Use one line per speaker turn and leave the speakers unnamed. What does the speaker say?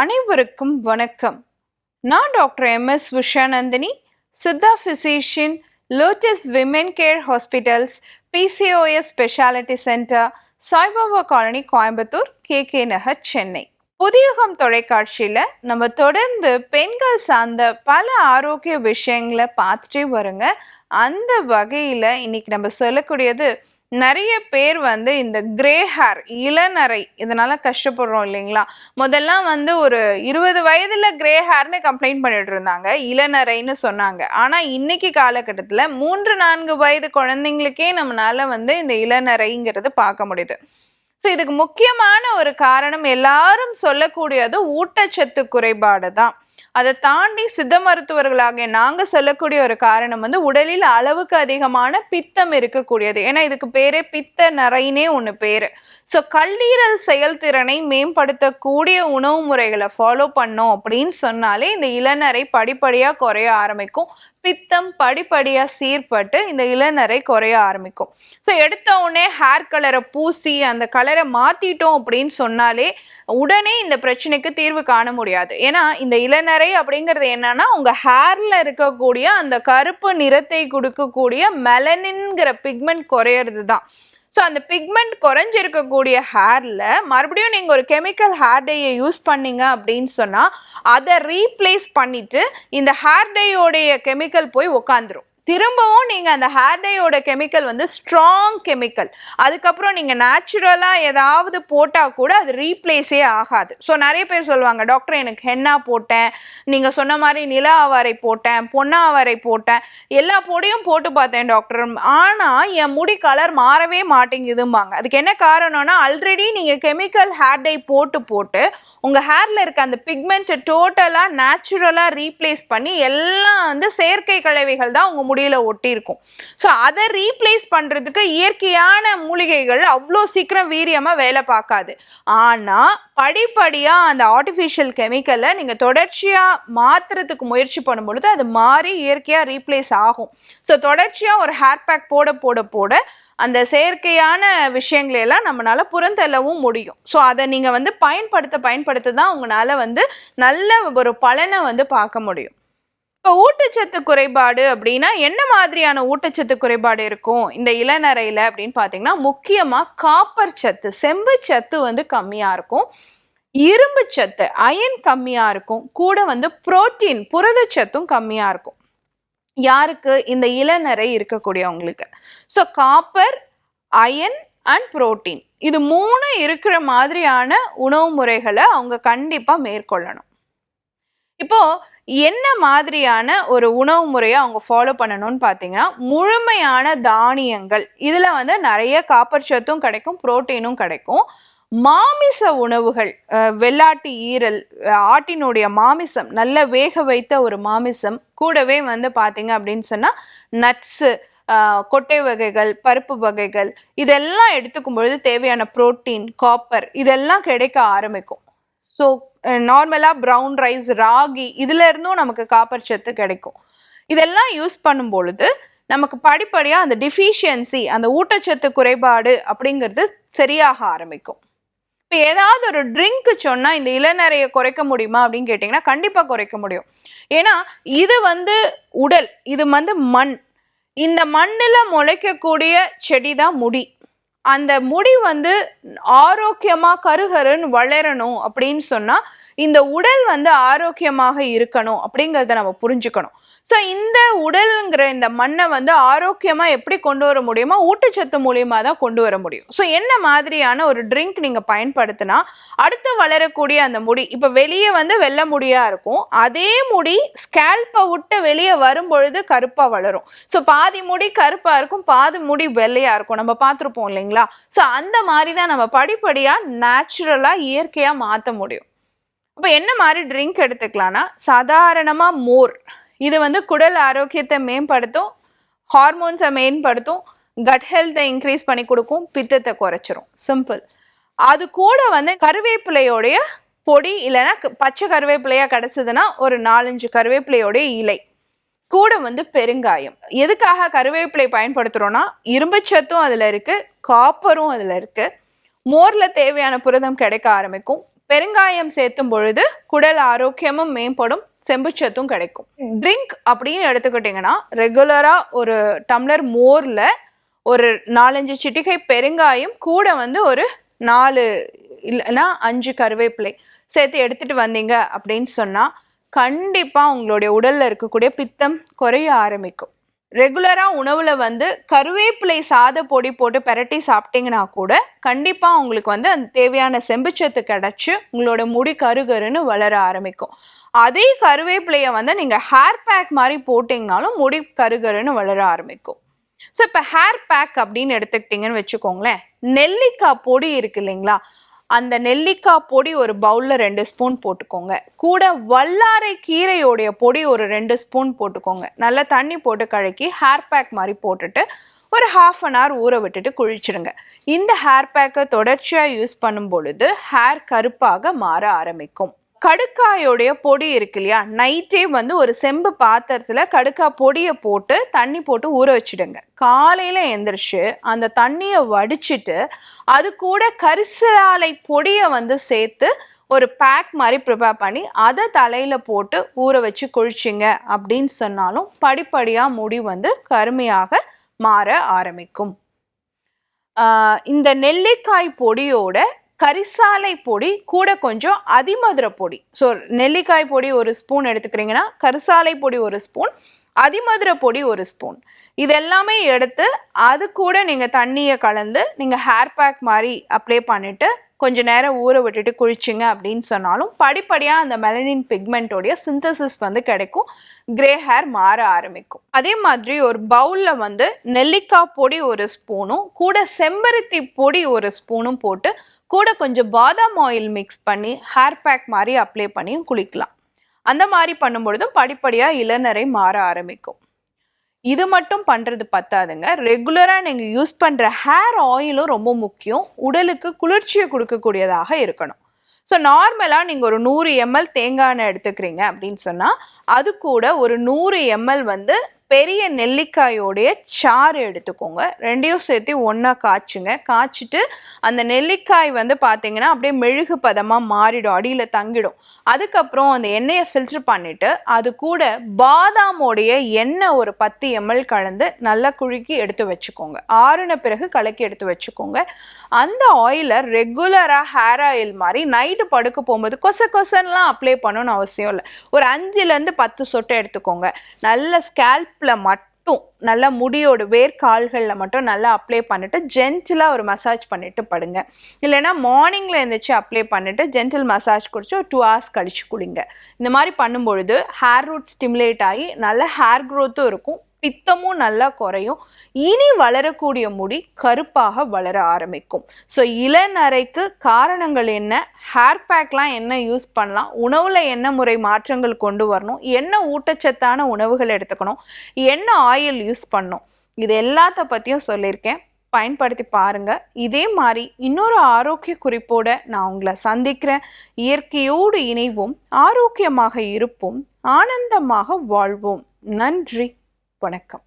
அனைவருக்கும் வணக்கம். நான் doctor M. S. Vishanandhini Siddha physician lotus women care hospitals PCOS speciality centre Saibaba colony Coimbatore K K Nagar Chennai. Puthiyugam தொலைக்காட்சியில் நம்ம தொடர்ந்து பெண்கள் சார்ந்த பல ஆரோக்கிய விஷயங்களை பார்த்துட்டே வருங்க. அந்த வகையில் இன்னைக்கு நம்ம சொல்லக்கூடியது நிறைய பேர் வந்து இந்த கிரே ஹேர் இளநரை இதனால கஷ்டப்படுறோம் இல்லைங்களா? முதல்லாம் வந்து ஒரு இருபது வயதுல கிரே ஹேர்னு கம்ப்ளைண்ட் பண்ணிட்டு இருந்தாங்க. இளநரைன்னு சொன்னாங்க. ஆனா இன்னைக்கு காலகட்டத்தில் மூன்று நான்கு வயது குழந்தைங்களுக்கே நம்மளால வந்து இந்த இளநரைங்கிறது பார்க்க முடியுது. ஸோ இதுக்கு முக்கியமான ஒரு காரணம் எல்லாரும் சொல்லக்கூடியது ஊட்டச்சத்து குறைபாடு தான் அதை தாண்டி சித்த மருத்துவர்களாகிய நாங்கள் சொல்லக்கூடிய ஒரு காரணம் வந்து உடலில் அளவுக்கு அதிகமான பித்தம் இருக்கக்கூடியது. ஏன்னா இதுக்கு பேரே பித்த நரைனே ஒன்று பேர். ஸோ கல்லீரல் செயல்திறனை மேம்படுத்தக்கூடிய உணவு முறைகளை ஃபாலோ பண்ணோம் அப்படின்னு சொன்னாலே இந்த இளநரை படிப்படியாக குறைய ஆரம்பிக்கும். பித்தம் படிப்படியாக சீர்பட்டு இந்த இளநரை குறைய ஆரம்பிக்கும். ஸோ எடுத்த உடனே ஹேர் கலரை பூசி அந்த கலரை மாற்றிட்டோம் அப்படின்னு சொன்னாலே உடனே இந்த பிரச்சனைக்கு தீர்வு காண முடியாது. ஏன்னா இந்த இளநரை அப்படிங்கிறது என்னன்னா உங்கள் ஹேரில் இருக்கக்கூடிய அந்த கருப்பு நிறத்தை கொடுக்கக்கூடிய மெலனின்ங்கிற பிக்மெண்ட் குறையிறது தான் ஸோ அந்த பிக்மெண்ட் குறைஞ்சிருக்கக்கூடிய ஹேரில் மறுபடியும் நீங்கள் ஒரு கெமிக்கல் ஹேர் டையை யூஸ் பண்ணீங்க அப்படின்னு சொன்னால் அதை ரீப்ளேஸ் பண்ணிவிட்டு இந்த ஹேர் டையோடைய கெமிக்கல் போய் உக்காந்துரும். திரும்பவும் நீங்கள் அந்த ஹேர் டையோட கெமிக்கல் வந்து ஸ்ட்ராங் கெமிக்கல் அதுக்கப்புறம் நீங்கள் நேச்சுரலாக ஏதாவது போட்டால் கூட அது ரீப்ளேஸே ஆகாது. ஸோ நிறைய பேர் சொல்லுவாங்க டாக்டர் எனக்கு ஹென்னா போட்டேன். நீங்கள் சொன்ன மாதிரி நிலா அவரை போட்டேன் பொன்னா அவரை போட்டேன். எல்லா பொடியும் போட்டு பார்த்தேன் டாக்டர் ஆனால் என் முடி கலர் மாறவே மாட்டேங்குதும்பாங்க. அதுக்கு என்ன காரணம்னா ஆல்ரெடி நீங்கள் கெமிக்கல் ஹேர் டை போட்டு போட்டு உங்கள் ஹேரில் இருக்க அந்த பிக்மெண்ட்டை டோட்டலாக நேச்சுரலாக ரீப்ளேஸ் பண்ணி எல்லாம் வந்து செயற்கை கலவைகள் தான் உங்கள் முடியில் ஒட்டியிருக்கும். ஸோ அதை ரீப்ளேஸ் பண்ணுறதுக்கு இயற்கையான மூலிகைகள் அவ்வளோ சீக்கிரம் வீரியமாக வேலை பார்க்காது. ஆனால் படிப்படியாக அந்த ஆர்டிஃபிஷியல் கெமிக்கலை நீங்கள் தொடர்ச்சியாக மாற்றுறதுக்கு முயற்சி பண்ணும்பொழுது அது மாறி இயற்கையாக ரீப்ளேஸ் ஆகும். ஸோ தொடர்ச்சியாக ஒரு ஹேர் பேக் போட போட போட அந்த செயற்கையான விஷயங்களையெல்லாம் நம்மளால் புறந்தள்ளவும் முடியும். ஸோ அதை நீங்கள் வந்து பயன்படுத்த பயன்படுத்த தான் உங்களால் வந்து நல்ல ஒரு பலனை வந்து பார்க்க முடியும். இப்போ ஊட்டச்சத்து குறைபாடு அப்படின்னா என்ன மாதிரியான ஊட்டச்சத்து குறைபாடு இருக்கும்? இந்த இளநரையில் அப்படின்னு பார்த்தீங்கன்னா முக்கியமாக காப்பர் சத்து செம்பு சத்து வந்து கம்மியாக இருக்கும். இரும்பு சத்து அயன் கம்மியாக இருக்கும். கூட வந்து புரோட்டீன் புரதச்சத்தும் கம்மியாக இருக்கும். யாருக்கு? இந்த இளநரை இருக்கக்கூடியவங்களுக்கு. So copper iron and protein இது மூணு இருக்கிற மாதிரியான உணவு முறைகளை அவங்க கண்டிப்பாக மேற்கொள்ளணும். இப்போ என்ன மாதிரியான ஒரு உணவு முறையை அவங்க ஃபாலோ பண்ணணும்னு பார்த்தீங்கன்னா முழுமையான தானியங்கள். இதில் வந்து நிறைய காப்பர் சத்தும் கிடைக்கும் புரோட்டீனும் கிடைக்கும். மாமிச உணவுகள் வெள்ளாட்டு ஈரல் ஆட்டினுடைய மாமிசம் நல்ல வேக வைத்த ஒரு மாமிசம் கூடவே வந்து பார்த்தீங்க அப்படின்னு சொன்னால் நட்ஸு கொட்டை வகைகள் பருப்பு வகைகள் இதெல்லாம் எடுத்துக்கும் பொழுது தேவையான புரோட்டீன் காப்பர் இதெல்லாம் கிடைக்க ஆரம்பிக்கும். ஸோ நார்மலாக ப்ரௌன் ரைஸ் ராகி இதுல இருந்தும் நமக்கு காப்பர் சத்து கிடைக்கும். இதெல்லாம் யூஸ் பண்ணும் பொழுது நமக்கு படிப்படியாக அந்த டிஃபிஷியன்சி அந்த ஊட்டச்சத்து குறைபாடு அப்படிங்கிறது சரியாக ஆரம்பிக்கும். இப்போ ஏதாவது ஒரு ட்ரிங்க்கு சொன்னால் இந்த இளநரையை குறைக்க முடியுமா அப்படின்னு கேட்டிங்கன்னா கண்டிப்பாக குறைக்க முடியும். ஏன்னா இது வந்து உடல் இது வந்து மண். இந்த மண்ணில் முளைக்கக்கூடிய செடி தான் முடி. அந்த முடி வந்து ஆரோக்கியமாக கருகருன்னு வளரணும் அப்படின்னு சொன்னால் இந்த உடல் வந்து ஆரோக்கியமாக இருக்கணும் அப்படிங்கிறத நம்ம புரிஞ்சுக்கணும். ஸோ இந்த உடலுங்கிற இந்த மண்ணை வந்து ஆரோக்கியமாக எப்படி கொண்டு வர முடியுமோ ஊட்டச்சத்து மூலியமாக தான் கொண்டு வர முடியும். ஸோ என்ன மாதிரியான ஒரு ட்ரிங்க் நீங்கள் பயன்படுத்தினா அடுத்து வளரக்கூடிய அந்த முடி இப்போ வெளியே வந்து வெள்ளை முடியாக இருக்கும். அதே முடி ஸ்கேல்பை விட்டு வெளியே வரும் பொழுது கருப்பாக வளரும். ஸோ பாதி முடி கருப்பாக இருக்கும் பாதி முடி வெள்ளையாக இருக்கும். நம்ம பார்த்துருப்போம் இல்லைங்களா? ஸோ அந்த மாதிரி தான் நம்ம படிப்படியாக நேச்சுரலாக இயற்கையாக மாற்ற முடியும். இப்போ என்ன மாதிரி ட்ரிங்க் எடுத்துக்கலாம்னா சாதாரணமாக மோர். இது வந்து குடல் ஆரோக்கியத்தை மேம்படுத்தும் ஹார்மோன்ஸை மேம்படுத்தும் கட் ஹெல்த்தை இன்க்ரீஸ் பண்ணி கொடுக்கும் பித்தத்தை குறைச்சிரும். சிம்பிள் அது கூட வந்து கருவேப்பிலையோடைய பொடி இல்லைன்னா பச்சை கருவேப்பிலையாக கிடச்சிதுன்னா ஒரு நாலஞ்சு கருவேப்பிலையோடைய இலை. கூட வந்து பெருங்காயம். எதுக்காக கருவேப்பிலை பயன்படுத்துகிறோன்னா இரும்புச்சத்தும் அதில் இருக்குது காப்பரும் அதில் இருக்குது மோரில் தேவையான புரதம் கிடைக்க ஆரம்பிக்கும். பெருங்காயம் சேர்த்தும் பொழுது குடல் ஆரோக்கியமும் மேம்படும் செம்புச்சத்தும் கிடைக்கும். ட்ரிங்க் அப்படின்னு எடுத்துக்கிட்டிங்கன்னா ரெகுலராக ஒரு டம்ளர் மோரில் ஒரு நாலஞ்சு சிட்டிகை பெருங்காயம் கூட வந்து ஒரு நாலு இல்லைன்னா அஞ்சு கருவேப்பிலை சேர்த்து எடுத்துகிட்டு வந்தீங்க அப்படின்னு சொன்னால் கண்டிப்பாக உங்களுடைய உடலில் இருக்கக்கூடிய பித்தம் குறைய ஆரம்பிக்கும். ரெகுலராக உணவில் வந்து கருவேப்பிலை சாத பொடி போட்டு பெரட்டி சாப்பிட்டீங்கன்னா கூட கண்டிப்பாக உங்களுக்கு வந்து அந்த தேவையான செம்புச்சத்து கிடச்சி உங்களோட முடி கருகருன்னு வளர ஆரம்பிக்கும். அதே கருவேப்பிலையை வந்து நீங்கள் ஹேர் பேக் மாதிரி போட்டிங்கனாலும் முடி கருகருன்னு வளர ஆரம்பிக்கும். ஸோ இப்போ ஹேர் பேக் அப்படின்னு எடுத்துக்கிட்டிங்கன்னு வச்சுக்கோங்களேன். நெல்லிக்காய் பொடி இருக்கு இல்லைங்களா? அந்த நெல்லிக்காய் பொடி ஒரு பவுலில் ரெண்டு ஸ்பூன் போட்டுக்கோங்க. கூட வல்லாரை கீரையோடைய பொடி ஒரு ரெண்டு ஸ்பூன் போட்டுக்கோங்க. நல்லா தண்ணி போட்டு கழக்கி ஹேர் பேக் மாதிரி போட்டுட்டு ஒரு ஹாஃப் அன் ஹவர் ஊற விட்டுட்டு குளிச்சிடுங்க இந்த ஹேர் பேக்கை தொடர்ச்சியாக யூஸ் பண்ணும் பொழுது ஹேர் கருப்பாக மாற ஆரம்பிக்கும். கடுக்காயோடைய பொடி இருக்கு இல்லையா? நைட்டே வந்து ஒரு செம்பு பாத்திரத்தில் கடுக்காய் பொடியை போட்டு தண்ணி போட்டு ஊற வச்சிடுங்க. காலையில் எந்திரிச்சு அந்த தண்ணியை வடிச்சிட்டு அது கூட கரிசலாலை பொடியை வந்து சேர்த்து ஒரு பேக் மாதிரி ப்ரிப்பேர் பண்ணி அதை தலையில் போட்டு ஊற வச்சு குளிச்சிங்க. அப்படின்னு சொன்னாலும் படிப்படியாக முடி வந்து கருமையாக மாற ஆரம்பிக்கும். இந்த நெல்லிக்காய் பொடியோட கரிசாலை பொடி கூட கொஞ்சம் அதிமதுர பொடி. ஸோ நெல்லிக்காய் பொடி ஒரு ஸ்பூன் எடுத்துக்கிறீங்கன்னா கரிசாலை பொடி ஒரு ஸ்பூன் அதிமதுர பொடி ஒரு ஸ்பூன் இது எல்லாமே எடுத்து அது கூட நீங்கள் தண்ணியை கலந்து நீங்கள் ஹேர் பேக் மாதிரி அப்ளை பண்ணிவிட்டு கொஞ்ச நேரம் ஊற விட்டுட்டு குளிச்சிங்க அப்படின்னு சொன்னாலும் படிப்படியாக அந்த மெலனின் பிக்மெண்ட்டோடைய சிந்தசிஸ் வந்து கிடைக்கும். கிரே ஹேர் மாற ஆரம்பிக்கும். அதே மாதிரி ஒரு பவுலில் வந்து நெல்லிக்காய் பொடி ஒரு ஸ்பூனும் கூட செம்பருத்தி பொடி ஒரு ஸ்பூனும் போட்டு கூட கொஞ்சம் பாதாம் ஆயில் மிக்ஸ் பண்ணி ஹேர் பேக் மாதிரி அப்ளை பண்ணியும் குளிக்கலாம். அந்த மாதிரி பண்ணும்பொழுதும் படிப்படியாக இளநரை மாற ஆரம்பிக்கும். இது மட்டும் பண்ணுறது பத்தாதுங்க. ரெகுலராக நீங்கள் யூஸ் பண்ணுற ஹேர் ஆயிலும் ரொம்ப முக்கியம். உடலுக்கு குளிர்ச்சியை கொடுக்கக்கூடியதாக இருக்கணும். ஸோ நார்மலாக நீங்கள் ஒரு நூறு எம்எல் தேங்காய் எண்ணெய் எடுத்துக்கிறீங்க அப்படின்னு சொன்னால் அது கூட ஒரு நூறு எம்எல் வந்து பெரிய நெல்லிக்காயோடைய சாறு எடுத்துக்கோங்க. ரெண்டையும் சேர்த்து ஒன்றா காய்ச்சுங்க. காய்ச்சிட்டு அந்த நெல்லிக்காய் வந்து பார்த்தீங்கன்னா அப்படியே மெழுகு பதமாக மாறிடும். அடியில் தங்கிடும். அதுக்கப்புறம் அந்த எண்ணெயை ஃபில்டர் பண்ணிவிட்டு அது கூட பாதாமோடைய எண்ணெய் ஒரு பத்து எம்எல் கலந்து நல்லா குழுக்கி எடுத்து வச்சுக்கோங்க. ஆறுன பிறகு கலக்கி எடுத்து வச்சுக்கோங்க. அந்த ஆயிலை ரெகுலராக ஹேர் ஆயில் மாதிரி நைட்டு படுக்க போகும்போது கொச கொசன்லாம் அப்ளை பண்ணணும்னு அவசியம் இல்லை. ஒரு அஞ்சுலேருந்து பத்து சொட்டை எடுத்துக்கோங்க. நல்ல ஸ்கேல்ப் ஸ்கேல்பில் மட்டும் நல்லா முடியோட வேர்க்கால்களில் மட்டும் நல்லா அப்ளை பண்ணிவிட்டு ஜென்டிலாக ஒரு மசாஜ் பண்ணிவிட்டு படுங்க. இல்லைன்னா மார்னிங்கில் எழுந்திரிச்சு அப்ளை பண்ணிவிட்டு ஜென்டில் மசாஜ் குடிச்சு ஒரு டூ ஹவர்ஸ் கழிச்சு குடிங்க இந்த மாதிரி பண்ணும்பொழுது ஹேர் ரூட் ஸ்டிமுலேட் ஆகி நல்ல ஹேர் க்ரோத்தும் இருக்கும். பித்தமும் நல்லா குறையும். இனி வளரக்கூடிய முடி கருப்பாக வளர ஆரம்பிக்கும். ஸோ இளநரைக்கு காரணங்கள் என்ன? ஹேர் பேக்லாம் என்ன யூஸ் பண்ணலாம்? உணவில் என்ன முறை மாற்றங்கள் கொண்டு வரணும்? என்ன ஊட்டச்சத்தான உணவுகள் எடுத்துக்கணும்? என்ன ஆயில் யூஸ் பண்ணணும்? இது எல்லாத்த பற்றியும் சொல்லியிருக்கேன். பயன்படுத்தி பாருங்க. இதே மாதிரி இன்னொரு ஆரோக்கிய குறிப்போட நான் உங்களை சந்திக்கிறேன். இயற்கையோடு இணைவோம் ஆரோக்கியமாக இருப்போம் ஆனந்தமாக வாழ்வோம். நன்றி. வணக்கம்.